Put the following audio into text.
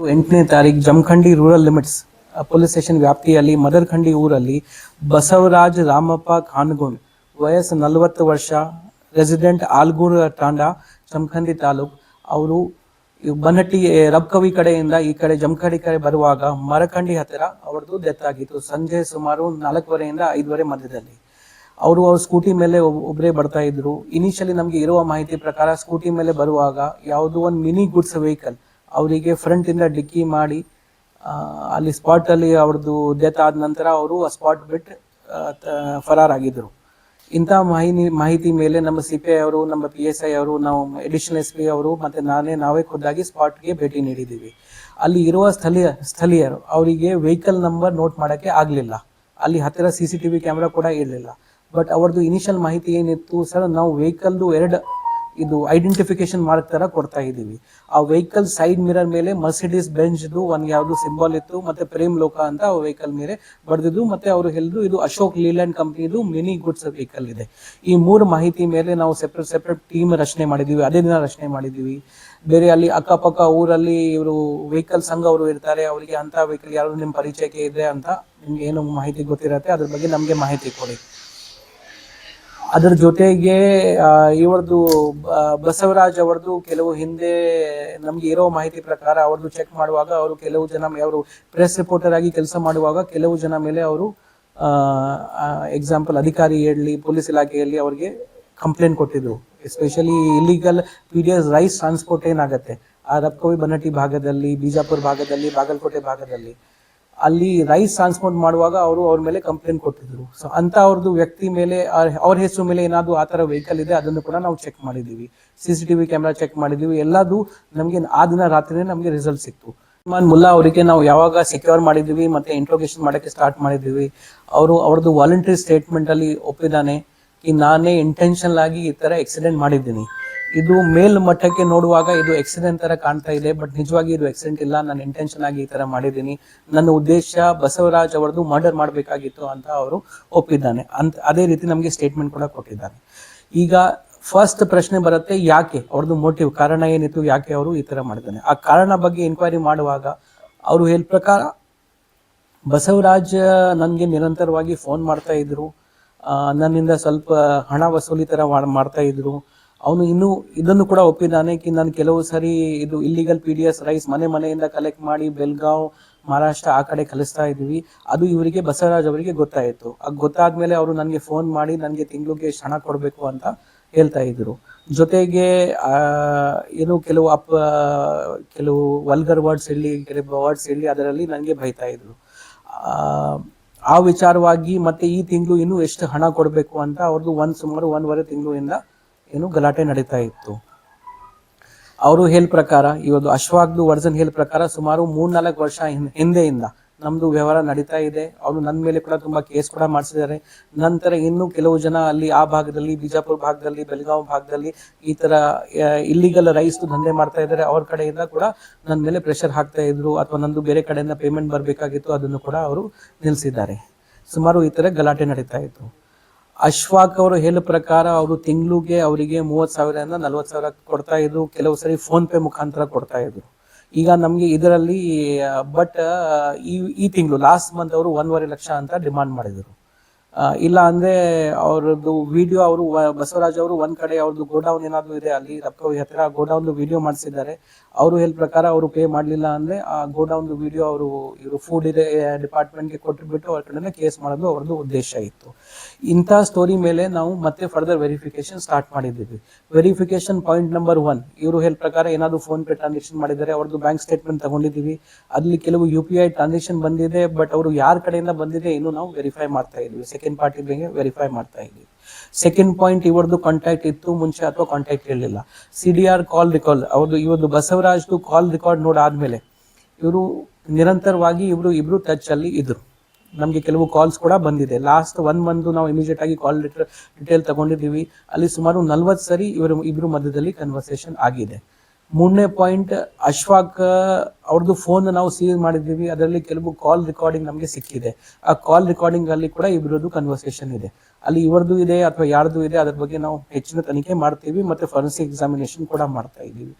ಎಂಟನೇ ತಾರೀಕು Jamkhandi rural limits police station ವ್ಯಾಪ್ತಿಯಲ್ಲಿ ಮದರ್ಖಂಡಿ ಊರಲ್ಲಿ ಬಸವರಾಜ್ ರಾಮಪ್ಪ ಖಾನ್ಗುಂಡ್ ವಯಸ್ಸು ನಲವತ್ತು ವರ್ಷ, ರೆಸಿಡೆಂಟ್ ಆಲ್ಗೂರ್ ತಾಂಡ ಜಮಖಂಡಿ ತಾಲೂಕು. ಅವರು ಬನ್ನಟ್ಟಿ ರಬ್ಕವಿ ಕಡೆಯಿಂದ ಈ ಕಡೆ ಜಮಖಂಡಿ ಕಡೆ ಬರುವಾಗ ಮರಖಂಡಿ ಹತ್ತಿರ ಅವ್ರದ್ದು ಡೆತ್ ಆಗಿತ್ತು. ಸಂಜೆ ಸುಮಾರು ನಾಲ್ಕುವರೆಯಿಂದ ಐದುವರೆ ಮಧ್ಯದಲ್ಲಿ. ಅವರು ಅವ್ರ ಸ್ಕೂಟಿ ಮೇಲೆ ಒಬ್ಬರೇ ಬರ್ತಾ ಇದ್ರು. ಇನಿಷಿಯಲಿ ನಮಗೆ ಇರುವ ಮಾಹಿತಿ ಪ್ರಕಾರ ಸ್ಕೂಟಿ ಮೇಲೆ ಬರುವಾಗ ಯಾವುದೋ ಒಂದು ಮಿನಿ ಗುಡ್ಸ್ ವೆಹಿಕಲ್ ಅವರಿಗೆ ಫ್ರಂಟ್ ಇಂದ ಡಿಕ್ಕಿ ಮಾಡಿ ಅಲ್ಲಿ ಸ್ಪಾಟ್ ಅಲ್ಲಿ ಅವ್ರದ್ದು ಡೆತ್ ಆದ ನಂತರ ಅವರು ಆ ಸ್ಪಾಟ್ ಬಿಟ್ಟು ಫರಾರಾಗಿದ್ದರು ಇಂಥ ಮಾಹಿತಿ ಮಾಹಿತಿ ಮೇಲೆ ನಮ್ಮ ಸಿ ಪಿ ಐ ಅವರು, ನಮ್ಮ ಪಿ ಎಸ್ ಐ ಅವರು, ನಾವು ಎಡಿಷನಲ್ ಎಸ್ ಪಿ ಅವರು ಮತ್ತೆ ನಾನೇ, ನಾವೇ ಖುದ್ದಾಗಿ ಸ್ಪಾಟ್ಗೆ ಭೇಟಿ ನೀಡಿದ್ದೀವಿ. ಅಲ್ಲಿ ಇರುವ ಸ್ಥಳೀಯ, ಸ್ಥಳೀಯರು ಅವರಿಗೆ ವೆಹಿಕಲ್ ನಂಬರ್ ನೋಟ್ ಮಾಡೋಕ್ಕೆ ಆಗಲಿಲ್ಲ. ಅಲ್ಲಿ ಹತ್ತಿರ C C T V camera ಕೂಡ ಇರಲಿಲ್ಲ. ಬಟ್ ಅವ್ರದ್ದು ಇನಿಷಿಯಲ್ ಮಾಹಿತಿ ಏನಿತ್ತು ಸರ್, ನಾವು ವೆಹಿಕಲ್ದು ಎರಡು ಇದು ಐಡೆಂಟಿಫಿಕೇಶನ್ ಮಾರ್ಕ್ ತರ ಕೊಡ್ತಾ ಇದ್ದೀವಿ. ಆ ವೆಹಿಕಲ್ ಸೈಡ್ ಮಿರರ್ ಮೇಲೆ ಮರ್ಸಿಡೀಸ್ ಬೆಂಚ್ದು ಒಂದು ಯಾವುದು ಸಿಂಬಲ್ ಇತ್ತು, ಮತ್ತೆ ಪ್ರೇಮ್ ಲೋಕ ಅಂತ ಆ ವೆಹಿಕಲ್ ಮೇಲೆ ಬರೆದಿದ್ದು, ಮತ್ತೆ ಅವರು ಹೇಳಿದ್ರು ಇದು ಅಶೋಕ್ ಲೀಲ್ಯಾಂಡ್ ಕಂಪ್ನಿದು ಮಿನಿ ಗುಡ್ಸ್ ವೆಹಿಕಲ್ ಇದೆ. ಈ ಮೂರು ಮಾಹಿತಿ ಮೇಲೆ ನಾವು ಸೆಪ್ರೇಟ್ ಸೆಪ್ರೇಟ್ ಟೀಮ್ ರಚನೆ ಮಾಡಿದ್ದೀವಿ. ಅದೇ ದಿನ ರಚನೆ ಮಾಡಿದ್ದೀವಿ. ಬೇರೆ ಅಲ್ಲಿ ಅಕ್ಕಪಕ್ಕ ಊರಲ್ಲಿ ಇವರು ವೆಹಿಕಲ್ ಸಂಘ ಅವರು ಇರ್ತಾರೆ, ಅವರಿಗೆ ಅಂತ ವೆಹಿಕಲ್ ಯಾರು ನಿಮ್ಮ ಪರಿಚಯಕ್ಕೆ ಇದೆ ಅಂತ ನಿಮ್ಗೆ ಏನು ಮಾಹಿತಿ ಗೊತ್ತಿರತ್ತೆ, ಅದ್ರ ಬಗ್ಗೆ ನಮಗೆ ಮಾಹಿತಿ ಕೊಡಿ. ಅದರ ಜೊತೆಗೆ ಇವರದು ಇವ್ರದ್ದು ಬಸವರಾಜ್ ಅವರದು ಕೆಲವು ಹಿಂದೆ ನಮ್ಗೆ ಇರೋ ಮಾಹಿತಿ ಪ್ರಕಾರ ಅವ್ರದ್ದು ಚೆಕ್ ಮಾಡುವಾಗ ಅವರು ಕೆಲವು ಜನ ಅವರು ಪ್ರೆಸ್ ರಿಪೋರ್ಟರ್ ಆಗಿ ಕೆಲಸ ಮಾಡುವಾಗ ಕೆಲವು ಜನ ಮೇಲೆ ಅವರು ಎಕ್ಸಾಂಪಲ್ ಅಧಿಕಾರಿ ಹೇಳಿ, ಪೊಲೀಸ್ ಇಲಾಖೆಯಲ್ಲಿ ಅವರಿಗೆ ಕಂಪ್ಲೇಂಟ್ ಕೊಟ್ಟಿದ್ರು. Especially illegal P D S rice transport ಏನಾಗುತ್ತೆ? ಆ ರಬ್ಕವಿ ಬನ್ನಟ್ಟಿ ಭಾಗದಲ್ಲಿ, ಬಿಜಾಪುರ ಭಾಗದಲ್ಲಿ, ಬಾಗಲಕೋಟೆ ಭಾಗದಲ್ಲಿ. ಅಲ್ಲಿ ರೈಸ್ ಟ್ರಾನ್ಸ್ಪೋರ್ಟ್ ಮಾಡುವಾಗ ಅವರು ಅವ್ರ ಮೇಲೆ ಕಂಪ್ಲೇಂಟ್ ಕೊಟ್ಟಿದ್ರು ಸೊ ಅಂತ ಅವ್ರದ್ದು ವ್ಯಕ್ತಿ ಮೇಲೆ, ಅವ್ರ ಹೆಸರು ಮೇಲೆ ಏನಾದ್ರು ಆ ಥರ ವೆಹಿಕಲ್ ಇದೆ, ಅದನ್ನು ಕೂಡ ನಾವು ಚೆಕ್ ಮಾಡಿದ್ದೀವಿ. C C T V camera check ಮಾಡಿದ್ದೀವಿ. ಎಲ್ಲದು ನಮಗೆ ಆ ದಿನ ರಾತ್ರಿನೇ ನಮಗೆ ರಿಸಲ್ಟ್ ಸಿಕ್ತು. ಮನ್ ಮುಲ್ಲಾ ಅವರಿಗೆ ನಾವು ಯಾವಾಗ ಸೆಕ್ಯೂರ್ ಮಾಡಿದೀವಿ ಮತ್ತೆ ಇಂಟ್ರೋಗೇಷನ್ ಮಾಡೋಕ್ಕೆ ಸ್ಟಾರ್ಟ್ ಮಾಡಿದೀವಿ ಅವರು, ಅವ್ರದ್ದು ವಾಲಂಟರಿ ಸ್ಟೇಟ್ಮೆಂಟ್ ಅಲ್ಲಿ ಒಪ್ಪಿದ್ದಾನೆ ಈ ನಾನೇ ಇಂಟೆನ್ಷನ್ ಆಗಿ ಈ ತರ ಎಕ್ಸಿಡೆಂಟ್ ಮಾಡಿದ್ದೀನಿ. ಇದು ಮೇಲ್ ಮಠಕ್ಕೆ ನೋಡುವಾಗ ಇದು ಆಕ್ಸಿಡೆಂಟ್ ತರ ಕಾಣ್ತಾ ಇದೆ ಬಟ್ ನಿಜವಾಗಿ ಇದು ಆಕ್ಸಿಡೆಂಟ್ ಇಲ್ಲ. ನಾನು ಇಂಟೆನ್ಷನ್ ಆಗಿ ಈ ತರ ಮಾಡಿದ್ದೀನಿ. ನನ್ನ ಉದ್ದೇಶ ಬಸವರಾಜ್ ಅವರದ್ದು ಮರ್ಡರ್ ಮಾಡಬೇಕಾಗಿತ್ತು ಅಂತ ಅವರು ಒಪ್ಪಿದ್ದಾನೆ. ಅಂತ, ಅದೇ ರೀತಿ ನಮಗೆ ಸ್ಟೇಟ್ಮೆಂಟ್ ಕೂಡ ಕೊಟ್ಟಿದ್ದಾನೆ ಈಗ ಫಸ್ಟ್ ಪ್ರಶ್ನೆ ಬರುತ್ತೆ, ಯಾಕೆ ಅವ್ರದ್ದು ಮೋಟಿವ್ ಕಾರಣ ಏನಿತ್ತು? ಯಾಕೆ ಅವರು ಈ ತರ ಮಾಡಿದ್ದಾನೆ? ಆ ಕಾರಣ ಬಗ್ಗೆ ಎನ್ಕ್ವೈರಿ ಮಾಡುವಾಗ ಅವರು ಹೇಳ ಪ್ರಕಾರ ಬಸವರಾಜ್ ನನಗೆ ನಿರಂತರವಾಗಿ ಫೋನ್ ಮಾಡ್ತಾ ಇದ್ರು. ನನ್ನಿಂದ ಸ್ವಲ್ಪ ಹಣ ವಸೂಲಿ ತರ ಮಾಡ್- ಮಾಡ್ತಾ ಇದ್ರು. ಅವನು ಇನ್ನೂ ಇದನ್ನು ಕೂಡ ಒಪ್ಪಿದ್ದಾನೆ ಕಿ ನಾನು ಕೆಲವು ಸರಿ ಇದು illegal P D S rice ಮನೆ ಮನೆಯಿಂದ ಕಲೆಕ್ಟ್ ಮಾಡಿ ಬೆಲ್ಗಾವ್, ಮಹಾರಾಷ್ಟ್ರ ಆ ಕಡೆ ಕಲಿಸ್ತಾ ಇದ್ವಿ ಅದು ಇವರಿಗೆ ಬಸವರಾಜ್ ಅವರಿಗೆ ಗೊತ್ತಾಯಿತು. ಅದು ಗೊತ್ತಾದ್ಮೇಲೆ ಅವರು ನನಗೆ ಫೋನ್ ಮಾಡಿ ನನಗೆ ತಿಂಗಳಿಗೆ ಹಣ ಕೊಡಬೇಕು ಅಂತ ಹೇಳ್ತಾ ಇದ್ರು. ಜೊತೆಗೆ ಏನು ಕೆಲವು ಅಪ್ ಕೆಲವು ವಲ್ಗರ್ ವರ್ಡ್ಸ್ ಹೇಳಿ, ಕೆಲವು ವರ್ಡ್ಸ್ ಹೇಳಿ ಅದರಲ್ಲಿ ನನಗೆ ಬೈತಾ ಇದ್ರು. ಆ ವಿಚಾರವಾಗಿ ಮತ್ತೆ ಈ ತಿಂಗಳು ಇನ್ನೂ ಎಷ್ಟು ಹಣ ಕೊಡಬೇಕು ಅಂತ ಅವ್ರದ್ದು ಒಂದು ಸುಮಾರು ಒಂದೂವರೆ ತಿಂಗಳಿಂದ ಏನು ಗಲಾಟೆ ನಡೀತಾ ಇತ್ತು. ಅವರು ಹೇಳ ಪ್ರಕಾರ, ಇವತ್ತು ಅಶ್ವಾಗ್ದು ವರ್ಜನ್ ಹೇಳ ಪ್ರಕಾರ ಸುಮಾರು ಮೂರ್ನಾಲ್ಕು ವರ್ಷ ಹಿಂದೆಯಿಂದ ನಮ್ದು ವ್ಯವಹಾರ ನಡೀತಾ ಇದೆ. ಅವರು ನನ್ನ ಮೇಲೆ ಕೂಡ ತುಂಬಾ ಕೇಸ್ ಕೂಡ ಮಾಡಿಸಿದ್ದಾರೆ. ನಂತರ ಇನ್ನೂ ಕೆಲವು ಜನ ಅಲ್ಲಿ ಆ ಭಾಗದಲ್ಲಿ, ಬಿಜಾಪುರ ಭಾಗದಲ್ಲಿ, ಬೆಳಗಾವಿ ಭಾಗದಲ್ಲಿ ಈ ತರ ಇಲ್ಲಿಗಲ್ ರೈಸ್ ದಂಧೆ ಮಾಡ್ತಾ ಇದ್ದಾರೆ. ಅವ್ರ ಕಡೆಯಿಂದ ಕೂಡ ನನ್ನ ಮೇಲೆ ಪ್ರೆಷರ್ ಹಾಕ್ತಾ ಇದ್ರು ಅಥವಾ ನಂದು ಬೇರೆ ಕಡೆಯಿಂದ ಪೇಮೆಂಟ್ ಬರಬೇಕಾಗಿತ್ತು, ಅದನ್ನು ಕೂಡ ಅವರು ನಿಲ್ಲಿಸಿದ್ದಾರೆ ಸುಮಾರು ಈ ತರ ಗಲಾಟೆ ನಡೀತಾ ಇತ್ತು. ಅಶ್ವಾಕ್ ಅವರು ಹೇಳ ಪ್ರಕಾರ ಅವರು ತಿಂಗಳಿಗೆ ಅವರಿಗೆ ಮೂವತ್ತು ಸಾವಿರದಿಂದ ನಲ್ವತ್ತು ಸಾವಿರ ಕೊಡ್ತಾ ಇದ್ರು. ಕೆಲವು ಸರಿ ಫೋನ್ ಪೇ ಮುಖಾಂತರ ಕೊಡ್ತಾ ಇದ್ರು. ಈಗ ನಮಗೆ ಇದರಲ್ಲಿ ಬಟ್ ಈ ಈ ತಿಂಗಳು ಲಾಸ್ಟ್ ಮಂತ್ ಅವರು ಒಂದೂವರೆ ಲಕ್ಷ ಅಂತ ಡಿಮಾಂಡ್ ಮಾಡಿದ್ರು. ಇಲ್ಲ ಅಂದ್ರೆ ಅವ್ರದ್ದು ವಿಡಿಯೋ ಅವರು ಬಸವರಾಜ್ ಅವರು ಒಂದ್ ಕಡೆ ಅವ್ರದ್ದು ಗೋಡೌನ್ ಏನಾದ್ರು ಇದೆ, ಅಲ್ಲಿ ರಪ್ಕವಿ ಹತ್ತಿರ ಗೋಡೌನ್ ವಿಡಿಯೋ ಮಾಡಿಸಿದ್ದಾರೆ. ಅವರು ಹೇಳ ಪ್ರಕಾರ ಅವರು ಪೇ ಮಾಡಲಿಲ್ಲ ಅಂದ್ರೆ ಆ ಗೋಡೌನ್ ವಿಡಿಯೋ ಅವರು, ಇವರು ಫುಡ್ ಇದೆ ಡಿಪಾರ್ಟ್ಮೆಂಟ್ಗೆ ಕೊಟ್ಟುಬಿಟ್ಟು ಅವ್ರ ಕಡೆ ಕೇಸ್ ಮಾಡೋದು ಅವ್ರದ್ದು ಉದ್ದೇಶ ಇತ್ತು. ಇಂಥ ಸ್ಟೋರಿ ಮೇಲೆ ನಾವು ಮತ್ತೆ ಫರ್ದರ್ ವೆರಿಫಿಕೇಶನ್ ಸ್ಟಾರ್ಟ್ ಮಾಡಿದ್ದೀವಿ. ವೆರಿಫಿಕೇಶನ್ ಪಾಯಿಂಟ್ ನಂಬರ್ ಒನ್ ಇವರು ಹೇಳ ಪ್ರಕಾರ ಏನಾದ್ರು ಫೋನ್ ಪೇ ಟ್ರಾನ್ಸಾಕ್ಷನ್ ಮಾಡಿದ್ದಾರೆ, ಅವ್ರದ್ದು ಬ್ಯಾಂಕ್ ಸ್ಟೇಟ್ಮೆಂಟ್ ತಗೊಂಡಿದ್ದೀವಿ. ಅಲ್ಲಿ ಕೆಲವು ಯು ಪಿ ಐ ಟ್ರಾನ್ಸಾಕ್ಷನ್ ಬಂದಿದೆ ಬಟ್ ಅವರು ಯಾರ ಕಡೆಯಿಂದ ಬಂದಿದೆ, ಇನ್ನು ನಾವು ವೆರಿಫೈ ಮಾಡ್ತಾ ಇದ್ವಿ ಸೆಕೆಂಡ್ ಪಾರ್ಟಿ ಬಗ್ಗೆ ವೆರಿಫೈ ಮಾಡ್ತಾ ಇದ್ವಿ. ಸೆಕೆಂಡ್ ಪಾಯಿಂಟ್ ಇವ್ರದ್ದು ಕಾಂಟ್ಯಾಕ್ಟ್ ಇತ್ತು, ಮುಂಚೆ ಅಥವಾ ಕಾಂಟ್ಯಾಕ್ಟ್ ಇರಲಿಲ್ಲ. C D R call recall ಅವ್ರದ್ದು ಇವತ್ತು ಬಸವರಾಜ್ದು ಕಾಲ್ ರೆಕಾರ್ಡ್ ನೋಡಾದ್ಮೇಲೆ ಇವರು ನಿರಂತರವಾಗಿ ಇವರು ಇಬ್ರು ಟಚ್ ಅಲ್ಲಿ ಇದ್ರು. ನಮಗೆ ಕೆಲವು ಕಾಲ್ಸ್ ಕೂಡ ಬಂದಿದೆ. ಲಾಸ್ಟ್ ಒನ್ ಮಂತ್ ನಾವು ಇಮಿಡಿಯೇಟ್ ಆಗಿ ಕಾಲ್ ಡಿಟೇಲ್ ತಗೊಂಡಿದ್ದೀವಿ. ಅಲ್ಲಿ ಸುಮಾರು ನಲ್ವತ್ತು ಸರಿ ಇವರು ಇಬ್ರು ಮಧ್ಯದಲ್ಲಿ ಕನ್ವರ್ಸೇಷನ್ ಆಗಿದೆ. ಮೂರನೇ ಪಾಯಿಂಟ್, ಅಶ್ವಾಕ್ ಅವ್ರದ್ದು ಫೋನ್ ನಾವು ಸೀಸ್ ಮಾಡಿದ್ದೀವಿ. ಅದರಲ್ಲಿ ಕೆಲವು ಕಾಲ್ ರೆಕಾರ್ಡಿಂಗ್ ನಮಗೆ ಸಿಕ್ಕಿದೆ. ಆ ಕಾಲ್ ರೆಕಾರ್ಡಿಂಗ್ ಅಲ್ಲಿ ಕೂಡ ಇಬ್ಬರದ್ದು ಕನ್ವರ್ಸೇಷನ್ ಇದೆ. ಅಲ್ಲಿ ಇವರದ್ದು ಇದೆ ಅಥವಾ ಯಾರ್ದು ಇದೆ, ಅದ್ರ ಬಗ್ಗೆ ನಾವು ಹೆಚ್ಚಿನ ತನಿಖೆ ಮಾಡ್ತೀವಿ, ಮತ್ತೆ ಫಾರೆನ್ಸಿಕ್ ಎಕ್ಸಾಮಿನೇಷನ್ ಕೂಡ ಮಾಡ್ತಾ ಇದ್ದೀವಿ.